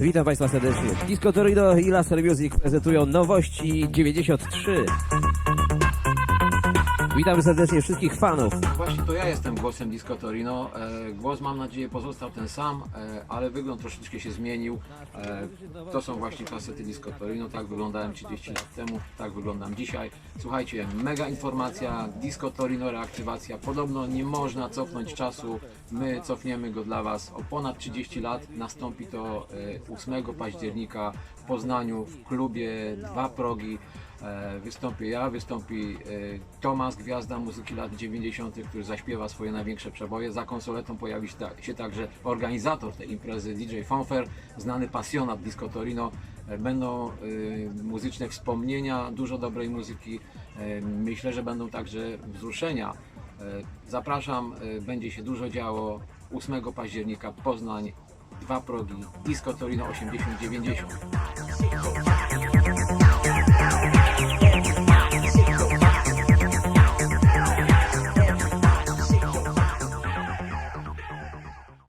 Witam Państwa serdecznie. Disco Torino i Laser Music prezentują nowości 93. Witamy serdecznie wszystkich fanów. Właśnie to ja jestem głosem Disco Torino. E, Głos mam nadzieję pozostał ten sam, e, ale wygląd troszeczkę się zmienił. E, To są właśnie kasety Disco Torino. Tak wyglądałem 30 lat temu, tak wyglądam dzisiaj. Słuchajcie, mega informacja, Disco Torino reaktywacja. Podobno nie można cofnąć czasu. My cofniemy go dla Was o ponad 30 lat. Nastąpi to e, 8 października w Poznaniu w klubie Dwa Progi. E, Wystąpię ja, wystąpi e, Tomasz, gwiazda muzyki lat 90., który zaśpiewa swoje największe przeboje. Za konsoletą pojawi się ta- się także organizator tej imprezy DJ Fonfer, znany pasjonat Disco Torino. E, Będą muzyczne wspomnienia, dużo dobrej muzyki. Myślę, że będą także wzruszenia. Zapraszam, będzie się dużo działo. 8 października Poznań, dwa progi, Disco Torino 80-90.